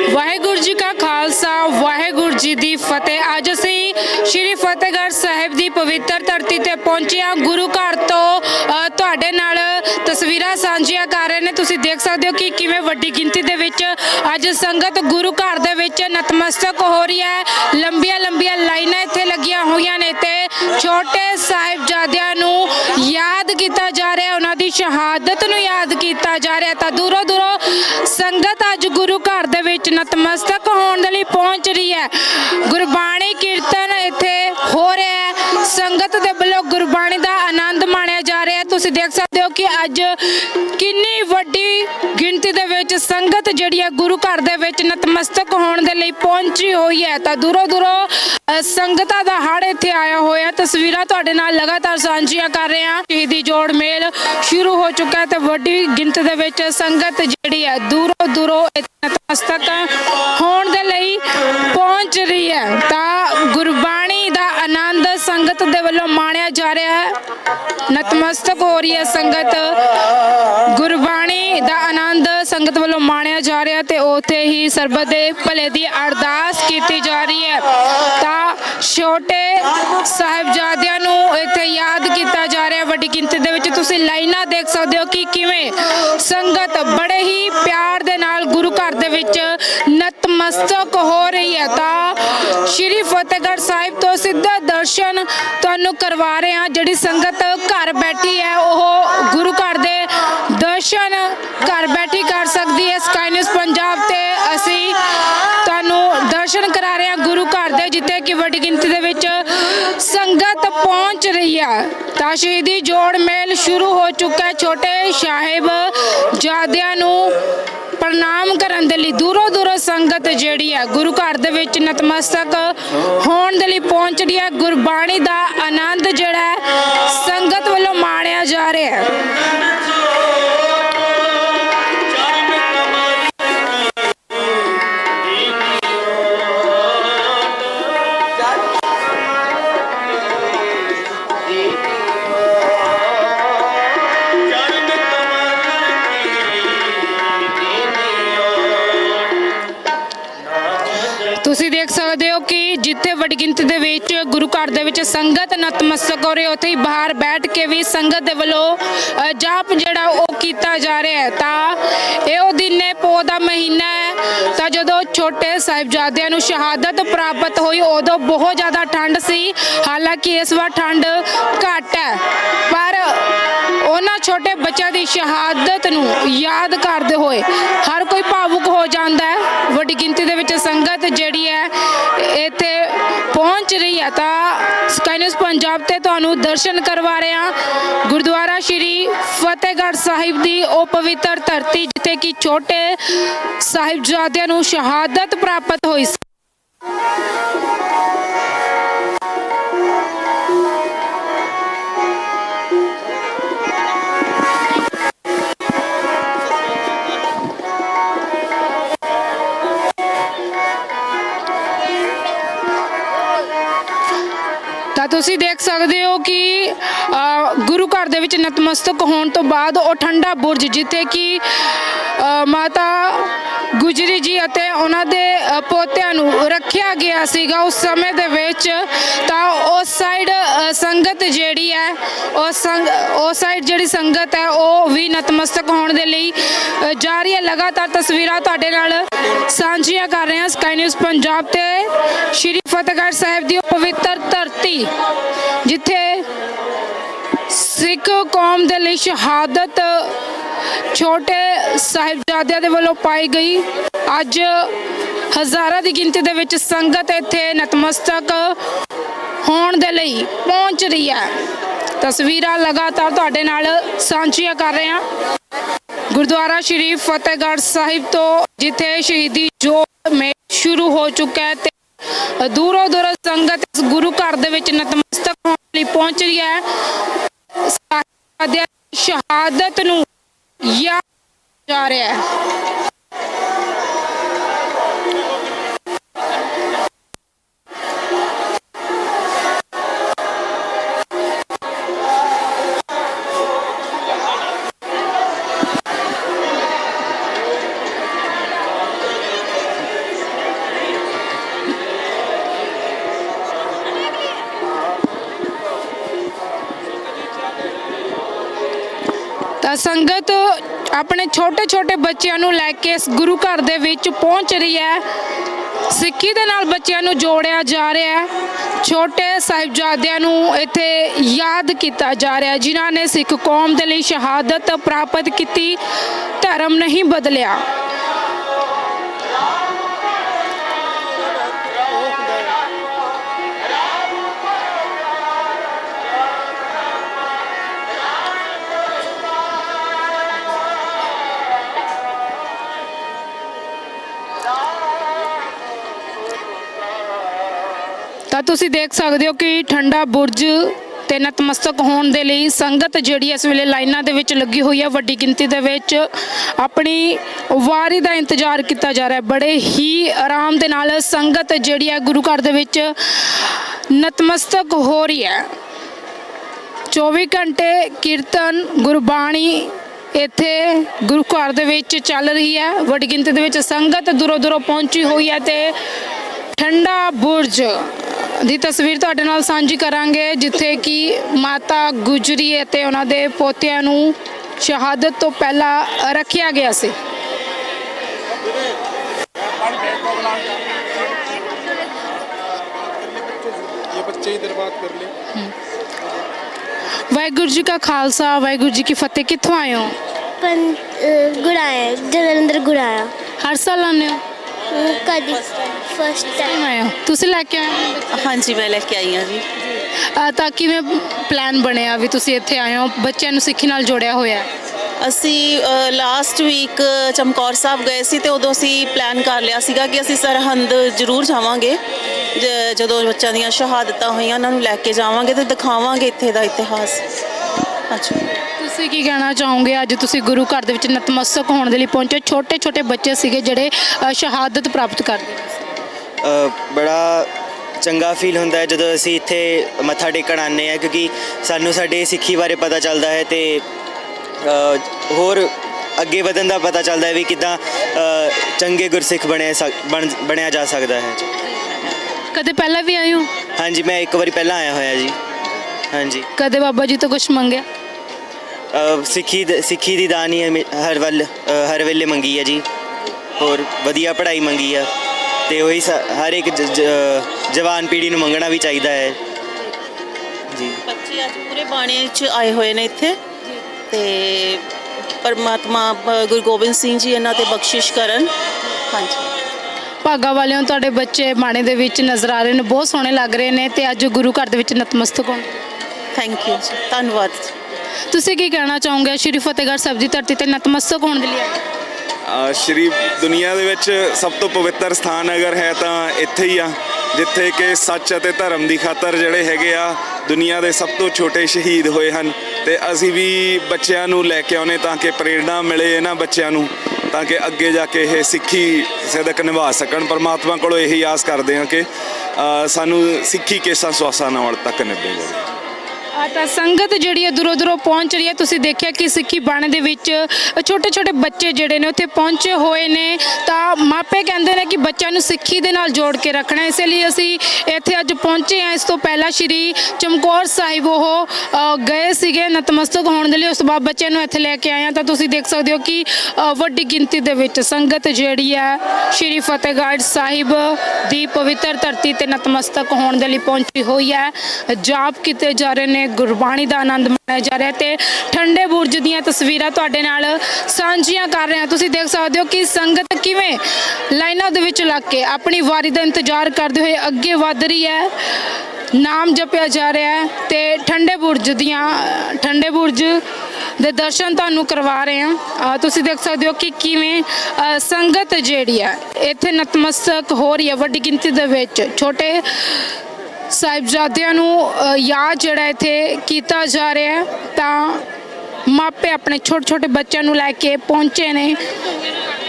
ਵਾਹਿਗੁਰੂ ਜੀ ਕਾ ਖਾਲਸਾ ਵਾਹਿਗੁਰੂ ਜੀ ਦੀ ਫਤਿਹ। ਅੱਜ ਅਸੀਂ ਸ਼੍ਰੀ ਫਤਿਹਗੜ੍ਹ ਸਾਹਿਬ ਦੀ ਪਵਿੱਤਰ ਧਰਤੀ ਤੇ ਪਹੁੰਚੇ ਹਾਂ। ਗੁਰੂ ਘਰ ਤੋਂ ਅ, ਤੁਹਾਡੇ ਤਸਵੀਰਾਂ ਸਾਂਝੀਆਂ ਕਰ ਰਹੇ ਨੇ। ਤੁਸੀਂ ਦੇਖ ਸਕਦੇ ਹੋ ਕਿ ਕਿਵੇਂ ਵੱਡੀ ਗਿਣਤੀ ਦੇ ਵਿੱਚ ਅੱਜ ਸੰਗਤ ਗੁਰੂ ਘਰ ਦੇ ਵਿੱਚ ਨਤਮਸਤਕ ਹੋ ਰਹੀ ਹੈ। ਲੰਬੀਆਂ ਲੰਬੀਆਂ ਲਾਈਨਾਂ ਇੱਥੇ ਲੱਗੀਆਂ ਹੋਈਆਂ ਨੇ ਤੇ ਛੋਟੇ ਸਾਹਿਬਜ਼ਾਦਿਆਂ ਨੂੰ ਯਾਦ ਕੀਤਾ ਜਾ ਰਿਹਾ ਉਹਨਾਂ ਦੀ ਸ਼ਹਾਦਤ ਨੂੰ ਯਾਦ ਕੀਤਾ ਜਾ ਰਿਹਾ ਤਾਂ ਦੂਰੋਂ ਦੂਰੋਂ ਸੰਗਤ ਅੱਜ ਗੁਰੂ ਘਰ ਦੇ ਵਿੱਚ ਨਤਮਸਤਕ ਹੋਣ ਦੇ ਲਈ ਪਹੁੰਚ ਰਹੀ ਹੈ। ਗੁਰਬਾਣੀ ਕੀਰਤਨ ਇੱਥੇ ਹੋ ਰਿਹਾ ਹੈ। ਸੰਗਤ ਦੇ ਤੁਸੀਂ ਦੇਖ ਸਕਦੇ ਹੋ ਕਿ ਅੱਜ ਕਿੰਨੀ ਵੱਡੀ ਗਿਣਤੀ ਦੇ ਵਿੱਚ ਸੰਗਤ ਜਿਹੜੀ ਹੈ ਗੁਰੂ ਘਰ ਦੇ ਵਿੱਚ ਨਤਮਸਤਕ ਹੋਣ ਦੇ ਲਈ ਪਹੁੰਚੀ ਹੋਈ ਹੈ। ਤਾਂ ਦੂਰੋਂ ਦੂਰੋਂ ਸੰਗਤਾਂ ਦਾ ਹੜ ਇੱਥੇ ਆਇਆ ਹੋਇਆ। ਤਸਵੀਰਾਂ ਤੁਹਾਡੇ ਨਾਲ ਲਗਾਤਾਰ ਸਾਂਝੀਆਂ ਕਰ ਰਹੇ ਹਾਂ। ਸ਼ਹੀਦੀ ਜੋੜ ਮੇਲ ਸ਼ੁਰੂ ਹੋ ਚੁੱਕਾ ਹੈ ਤੇ ਵੱਡੀ ਗਿਣਤੀ ਦੇ ਵਿੱਚ ਸੰਗਤ ਜਿਹੜੀ ਹੈ ਦੂਰੋਂ ਦੂਰੋਂ ਨਤਮਸਤਕ ਹੋਣ ਦੇ ਲਈ ਪਹੁੰਚ ਰਹੀ ਹੈ। ਤਾਂ ਗੁਰਬਾਣੀ ਦਾ ਆਨੰਦ ਸੰਗਤ ਦੇ ਵੱਲੋਂ ਮਾਣਿਆ ਜਾ ਰਿਹਾ ਹੈ। ਨਤਮਸਤਕ ਹੋ ਰਹੀ ਹੈ ਸੰਗਤ। ਗੁਰਬਾਣੀ ਦਾ ਆਨੰਦ ਸੰਗਤ ਵੱਲੋਂ ਮਾਣਿਆ ਜਾ ਰਿਹਾ ਤੇ ਉਥੇ ਹੀ ਸਰਬਤ ਦੇ ਭਲੇ ਦੀ ਅਰਦਾਸ ਕੀਤੀ ਜਾ ਰਹੀ ਹੈ। ਤਾਂ ਛੋਟੇ ਸਾਹਿਬਜ਼ਾਦਿਆਂ ਨੂੰ ਇੱਥੇ ਯਾਦ ਕੀਤਾ ਜਾ ਰਿਹਾ, ਵੱਡੀ ਗਿਣਤੀ ਦੇ ਵਿੱਚ ਤੁਸੀਂ ਲਾਈਨਾਂ ਦੇਖ ਸਕਦੇ ਹੋ ਕਿ ਕਿਵੇਂ ਸੰਗਤ ਬੜੇ ਹੀ ਪਿਆਰ ਦੇ ਨਾਲ ਗੁਰੂ ਘਰ ਦੇ ਵਿੱਚ ਨਤਮਸਤਕ ਹੋ ਰਹੀ ਹੈ। ਤਾਂ ਸ਼੍ਰੀ ਫਤਿਹਗੜ੍ਹ ਸਾਹਿਬ ਤੋਂ ਸਿੱਧਾ ਦਰਸ਼ਨ ਤੁਹਾਨੂੰ ਕਰਵਾ ਰਹੇ ਹਾਂ। ਜਿਹੜੀ ਸੰਗਤ ਘਰ ਬੈਠੀ ਹੈ ਪਹੁੰਚ ਰਹੀ ਸ਼ਹੀਦੀ ਜੋੜ ਮੇਲ ਸ਼ੁਰੂ ਹੋ ਚੁੱਕਾ ਛੋਟੇ ਸਾਹਿਬ ਜਾਦਿਆਂ ਨੂੰ ਪ੍ਰਣਾਮ ਕਰਨ ਦੇ ਲਈ ਦੂਰੋਂ ਦੂਰੋਂ ਸੰਗਤ ਜਿਹੜੀ ਹੈ, ਗੁਰੂ ਘਰ ਦੇ ਵਿੱਚ ਨਤਮਸਤਕ ਹੋਣ ਦੇ ਲਈ ਪਹੁੰਚ ਰਹੀ ਹੈ। ਗੁਰਬਾਣੀ ਦਾ ਆਨੰਦ ਜਿਹੜਾ ਸੰਗਤ ਵੱਲੋਂ ਮਾਣਿਆ ਜਾ ਰਿਹਾ ਹੈ। ਸੰਗਤ ਨਤਮਸਤਕ ਹੋ ਰਹੀ ਉੱਥੇ ਹੀ ਬਾਹਰ ਬੈਠ ਕੇ ਵੀ ਸੰਗਤ ਦੇ ਵੱਲੋਂ ਜਾਪ ਜਿਹੜਾ ਉਹ ਕੀਤਾ ਜਾ ਰਿਹਾ ਹੈ। ਤਾਂ ਇਹ ਉਹ ਦਿਨ ਹੈ ਪੋ ਦਾ ਮਹੀਨਾ ਹੈ। ਤਾਂ ਜਦੋਂ ਛੋਟੇ ਸਾਹਿਬਜ਼ਾਦਿਆਂ ਨੂੰ ਸ਼ਹਾਦਤ ਪ੍ਰਾਪਤ ਹੋਈ, ਉਦੋਂ ਬਹੁਤ ਜ਼ਿਆਦਾ ਠੰਡ ਸੀ। ਹਾਲਾਂਕਿ ਇਸ ਵਾਰ ਠੰਡ ਘੱਟ ਹੈ। ਪਰ ਉਹਨਾਂ ਛੋਟੇ ਬੱਚਿਆਂ ਦੀ ਸ਼ਹਾਦਤ ਨੂੰ ਯਾਦ ਕਰਦੇ ਹੋਏ ਹਰ ਕੋਈ ਭਾਵੁਕ ਹੋ ਜਾਂਦਾ ਹੈ। ਵੱਡੀ ਗਿਣਤੀ ਦੇ ਵਿੱਚ ਸੰਗਤ ਜਿਹੜੀ ਹੈ, ਇੱਥੇ ਪਹੁੰਚ ਰਹੀ ਹੈ ਤਾਂ ਸਕਾਈ ਨਿਊਜ਼ ਪੰਜਾਬ ਤੇ ਤੁਹਾਨੂੰ ਦਰਸ਼ਨ ਕਰਵਾ ਰਹੇ ਹਾਂ। ਗੁਰਦੁਆਰਾ ਸ਼੍ਰੀ ਫਤਿਹਗੜ੍ਹ ਸਾਹਿਬ ਦੀ ਉਹ ਪਵਿੱਤਰ ਧਰਤੀ, ਜਿੱਥੇ ਕਿ ਛੋਟੇ ਸਾਹਿਬਜ਼ਾਦਿਆਂ ਨੂੰ ਸ਼ਹਾਦਤ ਪ੍ਰਾਪਤ ਹੋਈ ਸੀ। ਤੁਸੀਂ ਦੇਖ ਸਕਦੇ ਹੋ ਕਿ ਗੁਰੂ ਘਰ ਦੇ ਵਿੱਚ ਨਤਮਸਤਕ ਹੋਣ ਤੋਂ ਬਾਅਦ ਉਹ ਠੰਡਾ ਬੁਰਜ ਜਿੱਥੇ ਕਿ ਮਾਤਾ ਗੁਜਰੀ ਜੀ ਅਤੇ ਉਹਨਾਂ ਦੇ ਪੋਤਿਆਂ ਨੂੰ ਰੱਖਿਆ ਗਿਆ ਸੀਗਾ ਉਸ ਸਮੇਂ ਦੇ ਵਿੱਚ। ਤਾਂ ਉਸ ਸਾਈਡ ਸੰਗਤ ਜਿਹੜੀ ਹੈ, ਉਹ ਸੰਗ ਉਸ ਸਾਈਡ ਜਿਹੜੀ ਸੰਗਤ ਹੈ, ਉਹ ਵੀ ਨਤਮਸਤਕ ਹੋਣ ਦੇ ਲਈ ਜਾ ਰਹੀ ਹੈ। ਲਗਾਤਾਰ ਤਸਵੀਰਾਂ ਤੁਹਾਡੇ ਨਾਲ ਸਾਂਝੀਆਂ ਕਰ ਰਹੇ ਹਾਂ। ਸਕਾਈ ਨਿਊਜ਼ ਪੰਜਾਬ ਤੇ ਸ਼੍ਰੀ ਫਤਿਹਗੜ੍ਹ ਸਾਹਿਬ ਦੀ ਪਵਿੱਤਰ ਧਰਤੀ, ਜਿੱਥੇ ਸਿੱਖ ਕੌਮ ਦੇ ਲਈ ਸ਼ਹਾਦਤ ਛੋਟੇ ਸਾਹਿਬਜ਼ਾਦਿਆਂ ਦੇ ਵੱਲੋਂ ਪਾਈ ਗਈ। ਅੱਜ ਹਜ਼ਾਰਾਂ ਦੀ ਗਿਣਤੀ ਦੇ ਵਿੱਚ ਸੰਗਤ ਇੱਥੇ ਨਤਮਸਤਕ ਹੋਣ ਦੇ ਲਈ ਪਹੁੰਚ ਰਹੀ ਹੈ। ਤਸਵੀਰਾਂ ਲਗਾਤਾਰ ਤੁਹਾਡੇ ਨਾਲ ਸਾਂਝੀਆਂ ਕਰ ਰਹੇ ਹਾਂ। ਗੁਰਦੁਆਰਾ ਸ਼੍ਰੀ ਫਤਿਹਗੜ੍ਹ ਸਾਹਿਬ ਤੋਂ ਜਿੱਥੇ ਸ਼ਹੀਦੀ ਜੋੜ ਮੇਲ ਸ਼ੁਰੂ ਹੋ ਚੁੱਕਾ ਹੈ ਤੇ ਦੂਰੋਂ ਦੂਰੋਂ ਸੰਗਤ ਇਸ ਗੁਰੂ ਘਰ ਦੇ ਵਿੱਚ ਨਤਮਸਤਕ ਹੋਣ ਲਈ ਪਹੁੰਚ ਰਹੀ ਹੈ। ਸ਼ਹਾਦਤ ਨੂੰ Я жаре. संगत ਆਪਣੇ ਛੋਟੇ ਛੋਟੇ ਬੱਚਿਆਂ ਨੂੰ ਲੈ ਕੇ ਇਸ ਗੁਰੂ ਘਰ ਦੇ ਵਿੱਚ ਪਹੁੰਚ ਰਹੀ ਹੈ। ਸਿੱਖੀ ਦੇ ਨਾਲ ਬੱਚਿਆਂ ਨੂੰ ਜੋੜਿਆ ਜਾ ਰਿਹਾ ਹੈ। ਛੋਟੇ ਸਾਹਿਬਜ਼ਾਦਿਆਂ ਨੂੰ ਇੱਥੇ ਯਾਦ ਕੀਤਾ ਜਾ ਰਿਹਾ ਜਿਨ੍ਹਾਂ ਨੇ ਸਿੱਖ ਕੌਮ ਦੇ ਲਈ ਸ਼ਹਾਦਤ ਪ੍ਰਾਪਤ ਕੀਤੀ, ਧਰਮ ਨਹੀਂ ਬਦਲਿਆ। ਤਾਂ ਤੁਸੀਂ ਦੇਖ ਸਕਦੇ ਹੋ ਕਿ ਠੰਡਾ ਬੁਰਜ ਤੇ ਨਤਮਸਤਕ ਹੋਣ ਦੇ ਲਈ ਸੰਗਤ ਜਿਹੜੀ ਇਸ ਵੇਲੇ ਲਾਈਨਾਂ ਦੇ ਵਿੱਚ ਲੱਗੀ ਹੋਈ ਹੈ ਵੱਡੀ ਗਿਣਤੀ ਦੇ ਵਿੱਚ, ਆਪਣੀ ਵਾਰੀ ਦਾ ਇੰਤਜ਼ਾਰ ਕੀਤਾ ਜਾ ਰਿਹਾ ਹੈ। ਬੜੇ ਹੀ ਆਰਾਮ ਦੇ ਨਾਲ ਸੰਗਤ ਜਿਹੜੀ ਹੈ ਗੁਰੂ ਘਰ ਦੇ ਵਿੱਚ ਨਤਮਸਤਕ ਹੋ ਰਹੀ ਹੈ। 24 ਘੰਟੇ ਕੀਰਤਨ, ਗੁਰਬਾਣੀ ਇੱਥੇ ਗੁਰੂ ਘਰ ਦੇ ਵਿੱਚ ਚੱਲ ਰਹੀ ਹੈ। ਵੱਡੀ ਗਿਣਤੀ ਦੇ ਵਿੱਚ ਸੰਗਤ ਦੂਰੋਂ ਦੂਰੋਂ ਪਹੁੰਚੀ ਹੋਈ ਹੈ ਤੇ ਠੰਡਾ ਬੁਰਜ ਦੀ ਤਸਵੀਰ ਤੁਹਾਡੇ ਨਾਲ ਸਾਂਝੀ ਕਰਾਂਗੇ ਜਿੱਥੇ ਕਿ ਮਾਤਾ ਗੁਜਰੀ ਅਤੇ ਉਹਨਾਂ ਦੇ ਪੋਤਿਆਂ ਨੂੰ ਸ਼ਹਾਦਤ ਤੋਂ ਪਹਿਲਾਂ ਰੱਖਿਆ ਗਿਆ ਸੀ। ਵਾਹਿਗੁਰੂ ਜੀ ਕਾ ਖਾਲਸਾ ਵਾਹਿਗੁਰੂ ਜੀ ਕੀ ਫਤਿਹ। ਕਿੱਥੋਂ ਆਏ ਹੋ? ਗੁੜਾਇਆ ਜਲੰਧਰ ਗੁੜਾਇਆ ਹਰ ਸਾਲ ਆਉਂਦੇ ਹੋ? ਕਦੀ ਫਸਟ ਟਾਈਮ ਆਏ ਹੋ? ਤੁਸੀਂ ਲੈ ਕੇ ਆਏ ਹੋ? ਹਾਂਜੀ ਮੈਂ ਲੈ ਕੇ ਆਈ ਹਾਂ ਜੀ। ਅਹ ਤਾਂ ਕਿਵੇਂ ਪਲਾਨ ਬਣਿਆ ਵੀ ਤੁਸੀਂ ਇੱਥੇ ਆਏ ਹੋ? ਬੱਚਿਆਂ ਨੂੰ ਸਿੱਖੀ ਨਾਲ ਜੋੜਿਆ ਹੋਇਆ ਹੈ। ਅਸੀਂ ਲਾਸਟ ਵੀਕ ਚਮਕੌਰ ਸਾਹਿਬ ਗਏ ਸੀ ਤੇ ਉਦੋਂ ਅਸੀਂ ਪਲਾਨ ਕਰ ਲਿਆ ਸੀਗਾ ਕਿ ਅਸੀਂ ਸਰਹੰਦ ਜ਼ਰੂਰ ਜਾਵਾਂਗੇ। ਜ- ਜਦੋਂ ਬੱਚਿਆਂ ਦੀਆਂ ਸ਼ਹਾਦਤਾਂ ਹੋਈਆਂ ਉਹਨਾਂ ਨੂੰ ਲੈ ਕੇ ਜਾਵਾਂਗੇ ਤੇ ਦਿਖਾਵਾਂਗੇ ਇੱਥੇ ਦਾ ਇਤਿਹਾਸ। ਅੱਛਾ ਤੁਸੀਂ ਕੀ ਕਹਿਣਾ ਚਾਹੋਗੇ? ਅੱਜ ਤੁਸੀਂ ਗੁਰੂ ਘਰ ਦੇ ਵਿੱਚ ਨਤਮਸਤਕ ਹੋਣ ਦੇ ਲਈ ਪਹੁੰਚੇ ਛੋਟੇ ਛੋਟੇ ਬੱਚੇ ਸੀਗੇ ਜਿਹੜੇ ਅ, ਸ਼ਹਾਦਤ ਪ੍ਰਾਪਤ ਕਰਦੇ ਨੇ। ਅ, ਬੜਾ ਚੰਗਾ ਫੀਲ ਹੁੰਦਾ ਹੈ ਜਦੋਂ ਅਸੀਂ ਇੱਥੇ ਮੱਥਾ ਟੇਕਣ ਆਉਂਦੇ ਆ ਕਿਉਂਕਿ ਸਾਨੂੰ ਸਾਡੇ ਸਿੱਖੀ ਬਾਰੇ ਪਤਾ ਚੱਲਦਾ ਹੈ ਤੇ ਹੋਰ ਅੱਗੇ ਵਧਣ ਦਾ ਪਤਾ ਚੱਲਦਾ ਹੈ ਵੀ ਕਿਦਾਂ ਚੰਗੇ ਗੁਰਸਿੱਖ ਬਣੇ ਬਣਿਆ ਜਾ ਸਕਦਾ ਹੈ। ਕਦੇ ਪਹਿਲਾਂ ਵੀ ਆਏ ਹੋ? ਹਾਂਜੀ ਮੈਂ ਇੱਕ ਵਾਰੀ ਪਹਿਲਾਂ ਆਇਆ ਹੋਇਆ ਜੀ। ਹਾਂਜੀ। ਕਦੇ ਬਾਬਾ ਜੀ ਤੋਂ ਕੁਝ ਮੰਗਿਆ? ਸਿੱਖੀ ਸਿੱਖੀ ਦੀ ਦਾਨੀ ਹਰ ਵੱਲ ਹਰ ਵੇਲੇ ਮੰਗੀ ਹੈ ਜੀ। ਹੋਰ ਵਧੀਆ ਪੜ੍ਹਾਈ ਮੰਗੀ ਆ। ਤੇ ਉਹੀ ਸ- ਹਰ ਇੱਕ ਜ- ਜ- ਜਵਾਨ ਪੀੜ੍ਹੀ ਨੂੰ ਮੰਗਣਾ ਵੀ ਚਾਹੀਦਾ ਹੈ। ਜੀ। ਬੱਚੇ ਅੱਜ ਪੂਰੇ ਬਾਣੇ 'ਚ ਆਏ ਹੋਏ ਨੇ ਇੱਥੇ। ਤੇ ਪਰਮਾਤਮਾ ਬ- ਗੁਰੂ ਗੋਬਿੰਦ ਸਿੰਘ ਜੀ ਇਹਨਾਂ ਤੇ ਬਖਸ਼ਿਸ਼ ਕਰਨ। ਹਾਂਜੀ। ਭਾਗਾ ਵਾਲਿਆਂ ਤੁਹਾਡੇ ਬੱਚੇ ਬਾਣੇ ਦੇ ਵਿੱਚ ਨਜ਼ਰ ਆ ਰਹੇ ਨੇ ਬਹੁਤ ਸੋਹਣੇ ਲੱਗ ਰਹੇ ਨੇ ਤੇ ਅੱਜ ਗੁਰੂ ਘਰ ਦੇ ਵਿੱਚ ਨਤਮਸਤਕ ਹੋਣ। ਥੈਂਕ ਯੂ ਜੀ। ਧੰਨਵਾਦ ਤੁਸੀਂ ਕੀ ਕਹਿਣਾ ਚਾਹੋਗੇ? ਸ਼੍ਰੀ ਫਤਿਹਗੜ੍ਹ ਸਾਹਿਬ ਦੀ ਧਰਤੀ ਤੇ ਨਤਮਸਤਕ ਹੋਣ ਦੇ ਲਈ? ਆਏ? ਸ਼੍ਰੀ ਦੁਨੀਆ ਦੇ ਵਿੱਚ ਸਭ ਤੋਂ ਪਵਿੱਤਰ ਸਥਾਨ ਅਗਰ ਹੈ ਤਾਂ ਇੱਥੇ ਹੀ ਆ, ਜਿੱਥੇ ਕਿ ਸੱਚ ਅਤੇ ਧਰਮ ਦੀ ਖਾਤਰ ਜਿਹੜੇ ਹੈਗੇ ਆ, ਦੁਨੀਆ ਦੇ ਸਭ ਤੋਂ ਛੋਟੇ ਸ਼ਹੀਦ ਹੋਏ ਹਨ। ਤੇ ਅਸੀਂ ਵੀ ਬੱਚਿਆਂ ਨੂੰ ਲੈ ਕੇ ਆਉਨੇ ਤਾਂ ਕਿ ਪ੍ਰੇਰਣਾ ਮਿਲੇ ਇਹਨਾਂ ਬੱਚਿਆਂ ਨੂੰ, ਤਾਂ ਕਿ ਅੱਗੇ ਜਾ ਕੇ ਇਹ ਸਿੱਖੀ ਸਦਕ ਨਿਭਾ ਸਕਣ। ਪਰਮਾਤਮਾ ਕੋਲੋਂ ਇਹੀ ਆਸ ਕਰਦੇ ਹਾਂ ਕਿ ਸਾਨੂੰ ਸਿੱਖੀ ਕੇਸਾਂ ਸਵਾਸਾਂ ਨਾਲ ਤੱਕ ਨਿਭੇ ਜਾਵੇ। ਤਾਂ ਸੰਗਤ ਜਿਹੜੀ ਹੈ ਦੂਰੋਂ ਦੂਰੋਂ ਪਹੁੰਚ ਰਹੀ ਹੈ ਤੁਸੀਂ ਦੇਖਿਆ ਕਿ ਸਿੱਖੀ ਬਾਣੇ ਦੇ ਵਿੱਚ ਛੋਟੇ ਛੋਟੇ ਬੱਚੇ ਜਿਹੜੇ ਨੇ ਉੱਥੇ ਪਹੁੰਚੇ ਹੋਏ ਨੇ। ਤਾਂ ਮਾਪੇ ਕਹਿੰਦੇ ਨੇ ਕਿ ਬੱਚਿਆਂ ਨੂੰ ਸਿੱਖੀ ਦੇ ਨਾਲ ਜੋੜ ਕੇ ਰੱਖਣਾ ਇਸ ਲਈ ਅਸੀਂ ਇੱਥੇ ਅੱਜ ਪਹੁੰਚੇ ਹਾਂ। ਇਸ ਤੋਂ ਪਹਿਲਾਂ ਸ਼੍ਰੀ ਚਮਕੌਰ ਸਾਹਿਬ ਉਹ ਗਏ ਸੀਗੇ ਨਤਮਸਤਕ ਹੋਣ ਦੇ ਲਈ। ਉਸ ਤੋਂ ਬਾਅਦ ਬੱਚਿਆਂ ਨੂੰ ਇੱਥੇ ਲੈ ਕੇ ਆਏ ਹਾਂ। ਤਾਂ ਤੁਸੀਂ ਦੇਖ ਸਕਦੇ ਹੋ ਕਿ ਵੱਡੀ ਗਿਣਤੀ ਦੇ ਵਿੱਚ ਸੰਗਤ ਜਿਹੜੀ ਹੈ ਸ਼੍ਰੀ ਫਤਿਹਗੜ੍ਹ ਸਾਹਿਬ ਦੀ ਪਵਿੱਤਰ ਧਰਤੀ ਤੇ ਨਤਮਸਤਕ ਹੋਣ ਦੇ ਲਈ ਪਹੁੰਚੀ ਹੋਈ ਹੈ। ਜਾਪ ਕੀਤੇ ਜਾ ਰਹੇ ਨੇ ਗੁਰਬਾਣੀ ਦਾ ਆਨੰਦ ਮਾਣਿਆ ਜਾ ਰਿਹਾ ਤੇ ਠੰਡੇ ਬੁਰਜ ਦੀਆਂ ਤਸਵੀਰਾਂ ਤੁਹਾਡੇ ਨਾਲ ਸਾਂਝੀਆਂ ਕਰ ਰਹੇ ਹਾਂ। ਤੁਸੀਂ ਦੇਖ ਸਕਦੇ ਹੋ ਕਿ ਸੰਗਤ ਕਿਵੇਂ ਲਾਈਨਾਂ ਦੇ ਵਿੱਚ ਲੱਗ ਕੇ ਆਪਣੀ ਵਾਰੀ ਦਾ ਇੰਤਜ਼ਾਰ ਕਰਦੇ ਹੋਏ ਅੱਗੇ ਵੱਧ ਰਹੀ ਹੈ। ਨਾਮ ਜਪਿਆ ਜਾ ਰਿਹਾ ਹੈ ਤੇ ਠੰਡੇ ਬੁਰਜ ਦੀਆਂ, ਠੰਡੇ ਬੁਰਜ ਦੇ ਦਰਸ਼ਨ ਤੁਹਾਨੂੰ ਕਰਵਾ ਰਹੇ ਹਾਂ। ਤੁਸੀਂ ਦੇਖ ਸਕਦੇ ਹੋ ਕਿ ਕਿਵੇਂ ਸੰਗਤ ਜਿਹੜੀ ਹੈ, ਇੱਥੇ ਨਤਮਸਤਕ ਹੋ ਰਹੀ ਹੈ ਵੱਡੀ ਗਿਣਤੀ ਦੇ ਵਿੱਚ। ਛੋਟੇ ਸਾਹਿਬਜ਼ਾਦਿਆਂ ਨੂੰ ਯਾਦ ਜਿਹੜਾ ਇੱਥੇ ਕੀਤਾ ਜਾ ਰਿਹਾ ਹੈ, ਤਾਂ ਮਾਪੇ ਆਪਣੇ ਛੋਟੇ ਛੋਟੇ ਬੱਚਿਆਂ ਨੂੰ ਲੈ ਕੇ ਪਹੁੰਚੇ ਨੇ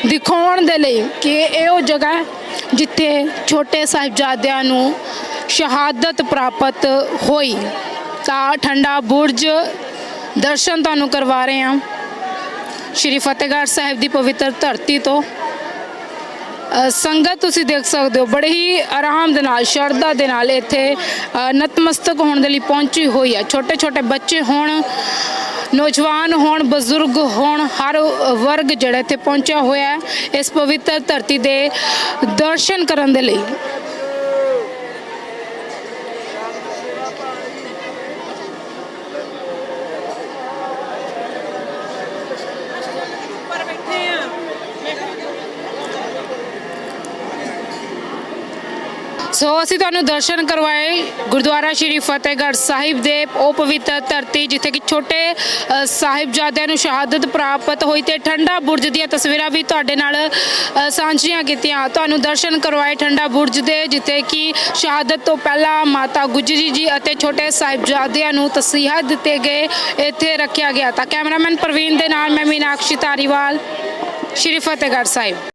ਦਿਖਾਉਣ ਦੇ ਲਈ ਕਿ ਇਹ ਉਹ ਜਗ੍ਹਾ ਹੈ ਜਿੱਥੇ ਛੋਟੇ ਸਾਹਿਬਜ਼ਾਦਿਆਂ ਨੂੰ ਸ਼ਹਾਦਤ ਪ੍ਰਾਪਤ ਹੋਈ। ਤਾਂ ਠੰਡਾ ਬੁਰਜ ਦਰਸ਼ਨ ਤੁਹਾਨੂੰ ਕਰਵਾ ਰਹੇ ਹਾਂ। ਸ਼੍ਰੀ ਫਤਿਹਗੜ੍ਹ ਸਾਹਿਬ ਦੀ ਪਵਿੱਤਰ ਧਰਤੀ ਤੋਂ ਅ, ਸੰਗਤ ਤੁਸੀਂ ਦੇਖ ਸਕਦੇ ਹੋ ਬੜੇ ਹੀ ਆਰਾਮ ਦੇ ਨਾਲ ਸ਼ਰਧਾ ਦੇ ਨਾਲ ਇੱਥੇ ਅ, ਨਤਮਸਤਕ ਹੋਣ ਦੇ ਲਈ ਪਹੁੰਚੀ ਹੋਈ ਹੈ। ਛੋਟੇ ਛੋਟੇ ਬੱਚੇ ਹੋਣ ਨੌਜਵਾਨ ਹੋਣ ਬਜ਼ੁਰਗ ਹੋਣ ਹਰ ਵਰਗ ਜਿਹੜਾ ਇੱਥੇ ਪਹੁੰਚਿਆ ਹੋਇਆ ਹੈ ਇਸ ਪਵਿੱਤਰ ਧਰਤੀ ਦੇ ਦਰਸ਼ਨ ਕਰਨ ਦੇ ਲਈ। ਸੋ ਅਸੀਂ ਤੁਹਾਨੂੰ ਦਰਸ਼ਨ ਕਰਵਾਏ। ਗੁਰਦੁਆਰਾ ਸ਼੍ਰੀ ਫਤਿਹਗੜ੍ਹ ਸਾਹਿਬ ਦੇ ਉਹ ਪਵਿੱਤਰ ਧਰਤੀ ਜਿੱਥੇ ਕਿ ਛੋਟੇ ਅ, ਸਾਹਿਬਜ਼ਾਦਿਆਂ ਨੂੰ ਸ਼ਹਾਦਤ ਪ੍ਰਾਪਤ ਹੋਈ ਤੇ ਠੰਡਾ ਬੁਰਜ ਦੀਆਂ ਤਸਵੀਰਾਂ ਵੀ ਤੁਹਾਡੇ ਨਾਲ ਅ, ਸਾਂਝੀਆਂ ਕੀਤੀਆਂ। ਤੁਹਾਨੂੰ ਦਰਸ਼ਨ ਕਰਵਾਏ ਠੰਡਾ ਬੁਰਜ ਦੇ ਜਿੱਥੇ ਕਿ ਸ਼ਹਾਦਤ ਤੋਂ ਪਹਿਲਾਂ ਮਾਤਾ ਗੁਜਰੀ ਜੀ ਅਤੇ ਛੋਟੇ ਸਾਹਿਬਜ਼ਾਦਿਆਂ ਨੂੰ ਤਸੀਹਾ ਦਿੱਤੇ ਗਏ ਇੱਥੇ ਰੱਖਿਆ ਗਿਆ। ਤਾਂ ਕੈਮਰਾਮੈਨ ਪ੍ਰਵੀਨ ਦੇ ਨਾਲ ਮੈਂ ਮੀਨਾਕਸ਼ੀ ਧਾਰੀਵਾਲ ਸ਼੍ਰੀ ਫਤਿਹਗੜ੍ਹ ਸਾਹਿਬ।